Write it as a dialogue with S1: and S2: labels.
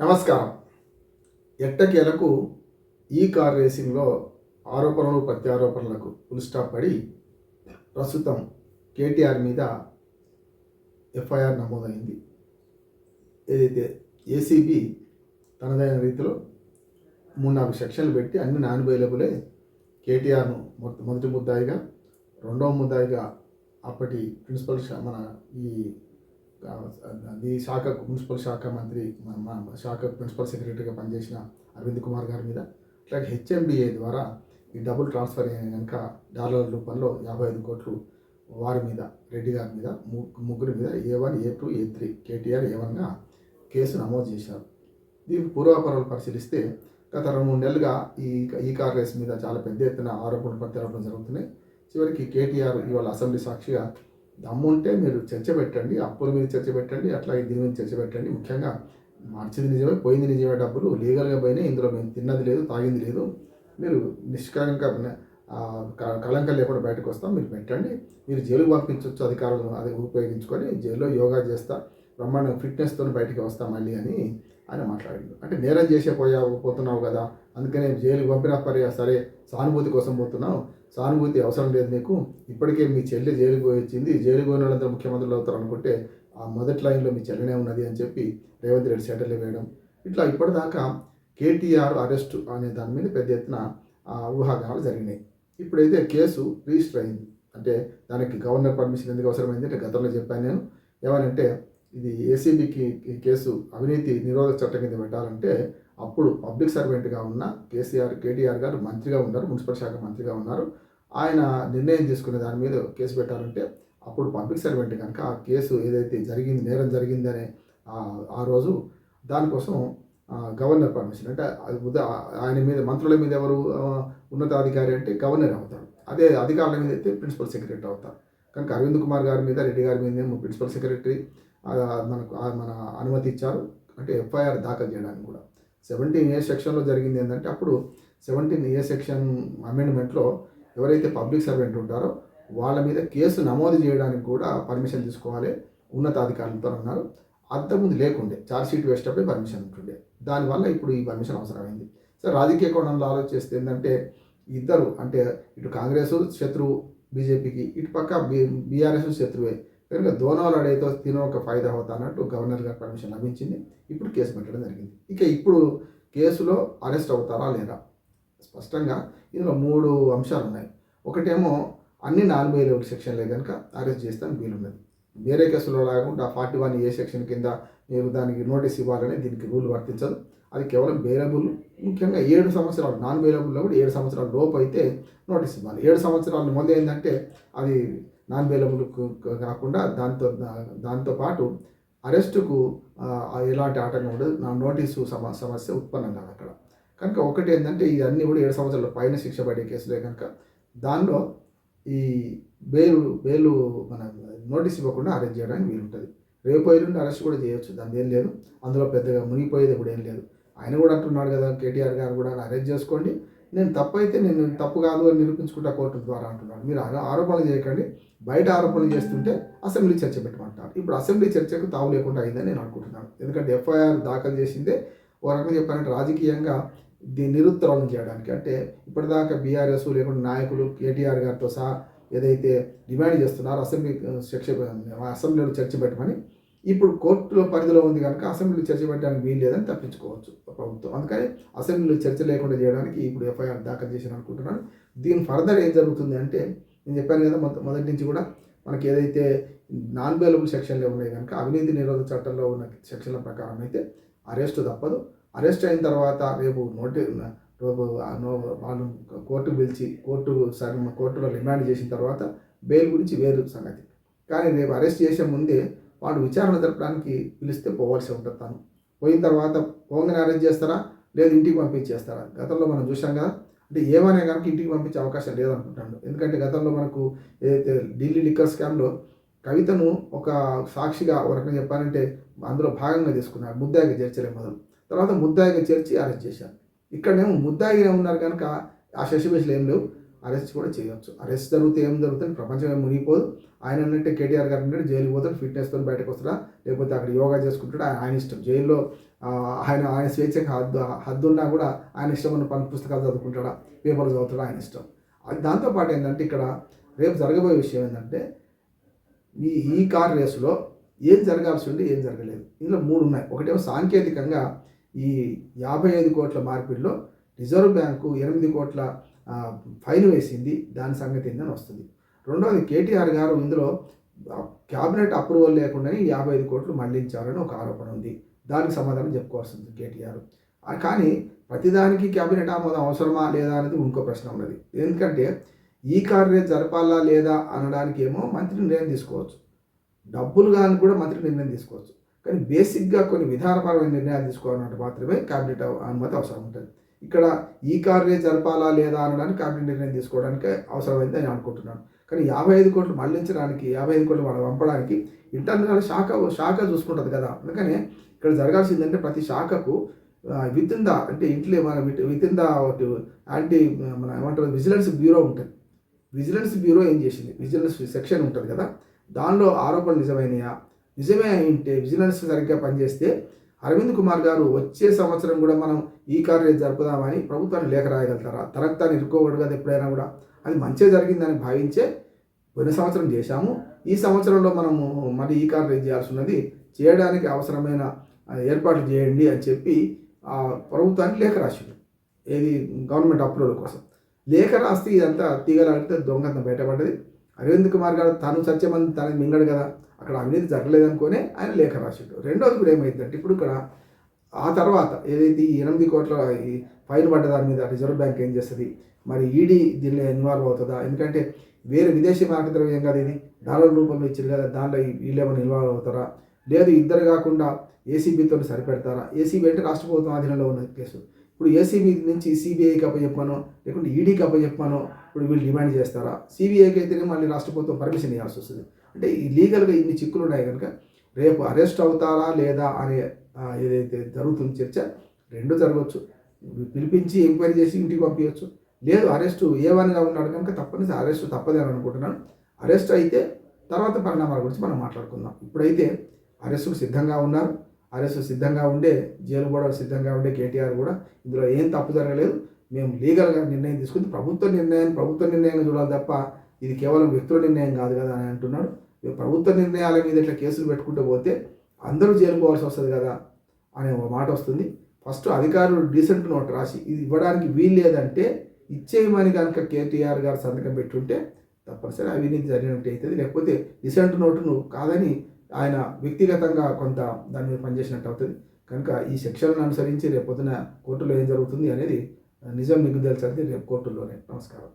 S1: నమస్కారం. ఎట్టకేలకు ఈ కార్ రేసింగ్లో ఆరోపణలు ప్రత్యారోపణలకు ఫుల్ స్టాప్ పడి ప్రస్తుతం కేటీఆర్ మీద ఎఫ్ఐఆర్ నమోదైంది. ఏదైతే ఏసీబీ తనదైన రీతిలో మూడు నాలుగు సెక్షన్లు పెట్టి అన్ని నాన్ అవైలబులే కేటీఆర్ను మొదటి ముద్దాయిగా రెండవ ముద్దాయిగా అప్పటి ప్రిన్సిపల్ మన ఈ ఈ శాఖ మున్సిపల్ శాఖ మంత్రి మా శాఖ ప్రిన్సిపల్ సెక్రటరీగా పనిచేసిన అరవింద్ కుమార్ గారి మీద అట్లాగే హెచ్ఎండిఏ ద్వారా ఈ డబుల్ ట్రాన్స్ఫర్ అయిన కనుక డాలర్ల రూపంలో యాభై ఐదు కోట్లు వారి మీద రెడ్డి గారి మీద ము- ముగ్గురి మీద A one A two A three KTR A వన్గా కేసు నమోదు చేశారు. దీనికి పూర్వాపరాలు పరిశీలిస్తే గత రెండు మూడు నెలలుగా ఈ ఈ కార్ రేస్ మీద చాలా పెద్ద ఎత్తున ఆరోపణలు ప్రత్యారోపణలు జరుగుతున్నాయి. చివరికి కేటీఆర్ ఇవాళ అసెంబ్లీ సాక్షిగా దమ్ము ఉంటే మీరు చర్చ పెట్టండి అప్పుల మీద చర్చ పెట్టండి అట్లాగే దీని మీద చర్చ పెట్టండి. ముఖ్యంగా మార్చింది నిజమే పోయింది నిజమే డబ్బులు లీగల్గా పోయినాయి ఇందులో మేము తిన్నది లేదు తాగింది లేదు. మీరు నిష్కలంక ఆ, కళంకం లేకుండా బయటకు వస్తాం మీరు పెట్టండి. మీరు జైలుకు పంపించవచ్చు అధికారులను అది ఉపయోగించుకొని జైల్లో యోగా చేస్తా. బ్రహ్మాండ ఫిట్నెస్తో బయటికి వస్తా మళ్ళీ అని ఆయన మాట్లాడిండు. అంటే నేరం చేసే పోయావు పోతున్నావు కదా అందుకనే జైలుకి పంపినా పర్యా సరే సానుభూతి కోసం పోతున్నావు. సానుభూతి అవసరం లేదు నీకు. ఇప్పటికే మీ చెల్లి జైలుకు వచ్చింది. జైలు పోయిన వాళ్ళందరూ ముఖ్యమంత్రులు అవుతారు అనుకుంటే ఆ మొదటి లైన్లో మీ చెల్లెనే ఉన్నది అని చెప్పి రేవంత్ రెడ్డి సెటిల్ వేయడం. ఇట్లా ఇప్పటిదాకా కేటీఆర్ అరెస్టు అనే దాని మీద పెద్ద ఎత్తున ఆ, ఊహాగానాలు జరిగినాయి. ఇప్పుడైతే కేసు రిజిస్టర్ అయింది. అంటే దానికి గవర్నర్ పర్మిషన్ ఎందుకు అవసరమైంది అంటే గతంలో చెప్పాను నేను. ఏమనంటే ఇది ఏసీబీకి కేసు అవినీతి నిరోధక చట్టం కింద పెట్టాలంటే అప్పుడు పబ్లిక్ సర్వెంట్గా ఉన్న కేసీఆర్ కేటీఆర్ గారు మంత్రిగా ఉన్నారు మున్సిపల్ శాఖ మంత్రిగా ఉన్నారు. ఆయన నిర్ణయం తీసుకునే దాని మీద కేసు పెట్టాలంటే అప్పుడు పబ్లిక్ సర్వెంట్ కనుక ఆ కేసు ఏదైతే జరిగింది నేరం జరిగిందనే ఆ- రోజు దానికోసం గవర్నర్ పర్మిషన్ అంటే అది ఆయన మీద మంత్రుల మీద ఎవరు ఉన్నతాధికారి అంటే గవర్నర్ అవుతారు అదే అధికారుల మీద అయితే ప్రిన్సిపల్ సెక్రటరీ అవుతారు కనుక అరవింద్ కుమార్ గారి మీద రెడ్డి గారి మీద ప్రిన్సిపల్ సెక్రటరీ మనకు మన అనుమతి ఇచ్చారు అంటే ఎఫ్ఐఆర్ దాఖలు చేయడానికి కూడా. సెవెంటీన్ ఏ సెక్షన్లో జరిగింది ఏంటంటే అప్పుడు సెవెంటీన్ ఏ సెక్షన్ అమెండ్మెంట్లో ఎవరైతే పబ్లిక్ సర్వెంట్ ఉంటారో వాళ్ళ మీద కేసు నమోదు చేయడానికి కూడా పర్మిషన్ తీసుకోవాలి. ఉన్నతాధికారులతో అన్నారు. అంతకుముందు లేకుండే. ఛార్జ్ షీట్ వేసేటప్పుడే పర్మిషన్ ఉంటుండే. దానివల్ల ఇప్పుడు ఈ పర్మిషన్ అవసరమైంది. సరే రాజకీయ కోణంలో ఆలోచిస్తే ఏంటంటే ఇద్దరు అంటే ఇటు కాంగ్రెస్ శత్రువు బీజేపీకి ఇటు పక్క బీ బీఆర్ఎస్ శత్రువే. కనుక దోనోలు అడైతే తినో ఒక ఫైదా అవుతా అన్నట్టు గవర్నర్ గారు పర్మిషన్ లభించింది. ఇప్పుడు కేసు పెట్టడం జరిగింది. ఇక ఇప్పుడు కేసులో అరెస్ట్ అవుతారా లేదా? స్పష్టంగా ఇందులో మూడు అంశాలు ఉన్నాయి. ఒకటేమో అన్ని నాలుగు వేల సెక్షన్లే కనుక అరెస్ట్ చేస్తాను వీలున్నది. వేరే కేసులో లేకుండా ఫార్టీ వన్ ఏ సెక్షన్ కింద మీరు దానికి నోటీస్ ఇవ్వాలని దీనికి రూల్ వర్తించదు. అది కేవలం బేరబుల్ ముఖ్యంగా ఏడు సంవత్సరాలు నాన్ బేరబుల్లో కూడా ఏడు సంవత్సరాల లోపు అయితే నోటీస్ ఇవ్వాలి. ఏడు సంవత్సరాల ముందు ఏంటంటే అది నాన్ బేరబుల్ కాకుండా దాంతో దాంతో పాటు అరెస్టుకు ఎలాంటి ఆటంకం ఉండదు. నా నోటీసు సమ సమస్య ఉత్పన్నం కాదు అక్కడ. కనుక ఒకటి ఏంటంటే ఇవన్నీ కూడా ఏడు సంవత్సరాల పైన శిక్ష పడే కేసులే కనుక దానిలో ఈ బెయిల్ బెయిల్ మన నోటీస్ ఇవ్వకుండా అరెస్ట్ చేయడానికి వీలుంటుంది. రేపు ఎల్లుండి అరెస్ట్ కూడా చేయొచ్చు. దాని ఏం లేదు. అందులో పెద్దగా మునిగిపోయేది కూడా ఏం లేదు. ఆయన కూడా అంటున్నాడు కదా కేటీఆర్ గారు కూడా అరెస్ట్ చేసుకోండి. నేను తప్పు అయితే నేను తప్పు కాదు అని నిరూపించుకుంటా కోర్టు ద్వారా అంటున్నాడు. మీరు ఆరోపణలు చేయకండి. బయట ఆరోపణలు చేస్తుంటే అసెంబ్లీ చర్చ పెట్టమంటారు. ఇప్పుడు అసెంబ్లీ చర్చకు తావు లేకుండా అయిందని నేను అనుకుంటున్నాను. ఎందుకంటే ఎఫ్ఐఆర్ దాఖలు చేసిందే ఓ రకంగా చెప్పాలంటే రాజకీయంగా దీన్ని నిరుత్తరం చేయడానికి. అంటే ఇప్పటిదాకా బీఆర్ఎస్ లేకుండా నాయకులు కేటీఆర్ గారితో సహా ఏదైతే డిమాండ్ చేస్తున్నారో అసెంబ్లీ చర్చ అసెంబ్లీలో చర్చ పెట్టమని ఇప్పుడు కోర్టులో పరిధిలో ఉంది కనుక అసెంబ్లీలో చర్చ పెట్టడానికి వీలు లేదని తప్పించుకోవచ్చు ప్రభుత్వం. అందుకని అసెంబ్లీలో చర్చ లేకుండా చేయడానికి ఇప్పుడు ఎఫ్ఐఆర్ దాఖలు చేసిన అనుకుంటున్నాను. దీని ఫర్దర్ ఏం జరుగుతుంది అంటే నేను చెప్పాను కదా మొత్తం మొదటి నుంచి కూడా మనకి ఏదైతే నాన్ బెయిలబుల్ సెక్షన్లు ఉన్నాయి కనుక అవినీతి నిరోధక చట్టంలో ఉన్న సెక్షన్ల ప్రకారం అయితే అరెస్ట్ తప్పదు. అరెస్ట్ అయిన తర్వాత రేపు నోటి రేపు వాళ్ళు కోర్టు పిలిచి కోర్టు సరే కోర్టులో రిమాండ్ చేసిన తర్వాత బెయిల్ గురించి వేరు సంగతి. కానీ రేపు అరెస్ట్ చేసే ముందే వాడు విచారణ జరపడానికి పిలిస్తే పోవాల్సి ఉంటుంది తను. పోయిన తర్వాత పోగానే అరెస్ట్ చేస్తారా? లేదు ఇంటికి పంపించేస్తారా? గతంలో మనం చూసాం కదా. అంటే ఏమైనా కనుక ఇంటికి పంపించే అవకాశం లేదనుకుంటాను ఎందుకంటే గతంలో మనకు ఏదైతే ఢిల్లీ లిక్కర్ స్కామ్లో కవితను ఒక సాక్షిగా ఒక రకంగా చెప్పాలంటే అందులో భాగంగా తీసుకున్నారు ముద్దాయిగా చేర్చలే మొదలు. తర్వాత ముద్దాయిగా చేర్చి అరెస్ట్ చేశారు. ఇక్కడనేమో ముద్దాయిగా ఉన్నారు కనుక ఆ శశిబేషలు ఏం లేవు. అరెస్ట్ కూడా చేయొచ్చు. అరెస్ట్ జరిగితే ఏం జరుగుతుంది? ప్రపంచం ఏం మునిగిపోదు. ఆయన అన్నట్టే కేటీఆర్ గారు అంటే జైలు పోతాడు ఫిట్నెస్తో బయటకు వస్తాడా? లేకపోతే అక్కడ యోగా చేసుకుంటాడు? ఆయన ఇష్టం. జైల్లో ఆయన ఆయన స్వేచ్ఛకి హద్దు హద్దు ఉన్నా కూడా ఆయన ఇష్టం ఉన్న పని పుస్తకాలు చదువుకుంటాడా? పేపర్లు చదువుతాడా? ఆయన ఇష్టం. దాంతోపాటు ఏంటంటే ఇక్కడ రేపు జరగబోయే విషయం ఏంటంటే ఈ ఈ కార్ రేసులో ఏం జరగాల్సి ఉండి ఏం జరగలేదు. ఇందులో మూడు ఉన్నాయి. ఒకటేమో సాంకేతికంగా ఈ యాభై ఐదు కోట్ల మార్పిడిలో రిజర్వ్ బ్యాంకు ఎనిమిది కోట్ల ఫైన్ వేసింది. దాని సంగతి ఏందని వస్తుంది. రెండవది కేటీఆర్ గారు ఇందులో క్యాబినెట్ అప్రూవల్ లేకుండానే యాభై ఐదు కోట్లు మళ్ళించారని ఒక ఆరోపణ ఉంది. దానికి సమాధానం చెప్పుకోవాల్సి ఉంది కేటీఆర్. కానీ ప్రతిదానికి క్యాబినెట్ ఆమోదం అవసరమా లేదా అనేది ఇంకో ప్రశ్న ఉన్నది. ఎందుకంటే ఈ కార్యం జరపాలా లేదా అనడానికి ఏమో మంత్రి నిర్ణయం తీసుకోవచ్చు. డబ్బులు కానీ కూడా మంత్రి నిర్ణయం తీసుకోవచ్చు. కానీ బేసిక్గా కొన్ని విధానపరమైన నిర్ణయాలు తీసుకోవాలంటే మాత్రమే క్యాబినెట్ అనుమతి అవసరం ఉంటుంది. ఇక్కడ ఈ కార్ జరపాలా లేదా అనడానికి కమిటీ నిర్ణయం తీసుకోవడానికి అవసరమైంది అని అనుకుంటున్నాను. కానీ యాభై ఐదు కోట్లు మళ్ళించడానికి యాభై ఐదు కోట్లు వాళ్ళు పంపడానికి ఇంటర్నల్ శాఖ శాఖ చూసుకుంటుంది కదా. అందుకనే ఇక్కడ జరగాల్సిందంటే ప్రతి శాఖకు విత్ ఇన్ ద అంటే ఇంట్లో మన విత్ ఇన్ ద యాంటీ మన ఏమంటారు విజిలెన్స్ బ్యూరో ఉంటుంది. విజిలెన్స్ బ్యూరో ఏం చేసింది? విజిలెన్స్ సెక్షన్ ఉంటుంది కదా. దానిలో ఆరోపణలు నిజమైనయా? నిజమే అయి ఉంటే విజిలెన్స్ సరిగ్గా పనిచేస్తే అరవింద్ కుమార్ గారు వచ్చే సంవత్సరం కూడా మనం ఈ కార్ జరుపుదామని ప్రభుత్వాన్ని లేఖ రాయగలుగుతారా? తనకు తాను ఇరుక్కోకూడదు కదా ఎప్పుడైనా కూడా. అది మంచిగా జరిగిందని భావించే పోయిన సంవత్సరం చేశాము. ఈ సంవత్సరంలో మనము మరి ఈ కార్యం చేయాల్సి ఉన్నది చేయడానికి అవసరమైన ఏర్పాట్లు చేయండి అని చెప్పి ఆ ప్రభుత్వానికి లేఖ రాసిండు ఏది? గవర్నమెంట్ అప్రూవల్ కోసం. లేఖ రాస్తే ఇదంతా తీగలాడితే దొంగతనం బయటపడ్డది. అరవింద్ కుమార్ గారు తను సత్యమంది తనకి మింగడు కదా. అక్కడ అవినీతి జరగలేదనుకోనే ఆయన లేఖ రాసిండు. రెండోది కూడా ఏమైందంటే ఇప్పుడు ఇక్కడ ఆ తర్వాత ఏదైతే ఈ ఎనిమిది కోట్ల ఈ ఫైన్ పడ్డ దాని మీద రిజర్వ్ బ్యాంక్ ఏం చేస్తుంది? మరి ఈడీ దీనిలో ఇన్వాల్వ్ అవుతుందా? ఎందుకంటే వేరే విదేశీ మార్కెట్ ద్రవ్యం కాదు ఇది. డాలర్ రూపంలో ఇచ్చి కదా దానిలో వీళ్ళు ఏమైనా ఇన్వాల్వ్ అవుతారా? లేదు ఇద్దరు కాకుండా ఏసీబీతో సరిపెడతారా? ఏసీబీ అంటే రాష్ట్ర ప్రభుత్వం ఆధీనంలో ఉన్న కేసు. ఇప్పుడు ఏసీబీ నుంచి సిబిఐకి అప్పచెప్పాను లేకుంటే ఈడీకి అప్పచెప్పాను ఇప్పుడు వీళ్ళు డిమాండ్ చేస్తారా? సిబిఐకి అయితేనే మళ్ళీ రాష్ట్ర ప్రభుత్వం పర్మిషన్ ఇవ్వాల్సి వస్తుంది. అంటే ఈ లీగల్గా ఇన్ని చిక్కులు ఉన్నాయి కనుక రేపు అరెస్ట్ అవుతారా లేదా అనే ఏదైతే జరుగుతుంది చర్చ రెండు జరగవచ్చు. పిలిపించి ఎంక్వైరీ చేసి ఇంటికి పంపించవచ్చు లేదు అరెస్టు ఏవనిగా ఉన్నాడు కనుక తప్పనిసరి అరెస్టు తప్పదే అని అనుకుంటున్నాను. అరెస్ట్ అయితే తర్వాత పరిణామాల గురించి మనం మాట్లాడుకుందాం. ఇప్పుడైతే అరెస్టుకు సిద్ధంగా ఉన్నారు. అరెస్టు సిద్ధంగా ఉండే జైలు కూడా సిద్ధంగా ఉండే కేటీఆర్ కూడా ఇందులో ఏం తప్పు జరగలేదు. మేము లీగల్గా నిర్ణయం తీసుకుంది ప్రభుత్వ నిర్ణయాన్ని ప్రభుత్వ నిర్ణయంగా చూడాలి తప్ప ఇది కేవలం వ్యక్తుల నిర్ణయం కాదు కదా అని అంటున్నాడు. ప్రభుత్వ నిర్ణయాల మీద ఇట్లా కేసులు పెట్టుకుంటూ పోతే అందరూ చేరుకోవాల్సి వస్తుంది కదా అనే ఒక మాట వస్తుంది. ఫస్ట్ అధికారులు డీసెంట్ నోట్ రాసి ఇది ఇవ్వడానికి వీలు లేదంటే ఇచ్చేయమని కనుక కేటీఆర్ గారు సంతకం పెట్టుంటే తప్పనిసరి అవినీతి జరిగినట్టు అవుతుంది. లేకపోతే డిసెంట్ నోటును కాదని ఆయన వ్యక్తిగతంగా కొంత దాని మీద పనిచేసినట్టు అవుతుంది. కనుక ఈ శిక్షలను అనుసరించి రేపు పొద్దున కోర్టులో ఏం జరుగుతుంది అనేది నిజం నిగ్గు తెలుసు రేపు కోర్టులోనే నమస్కారం.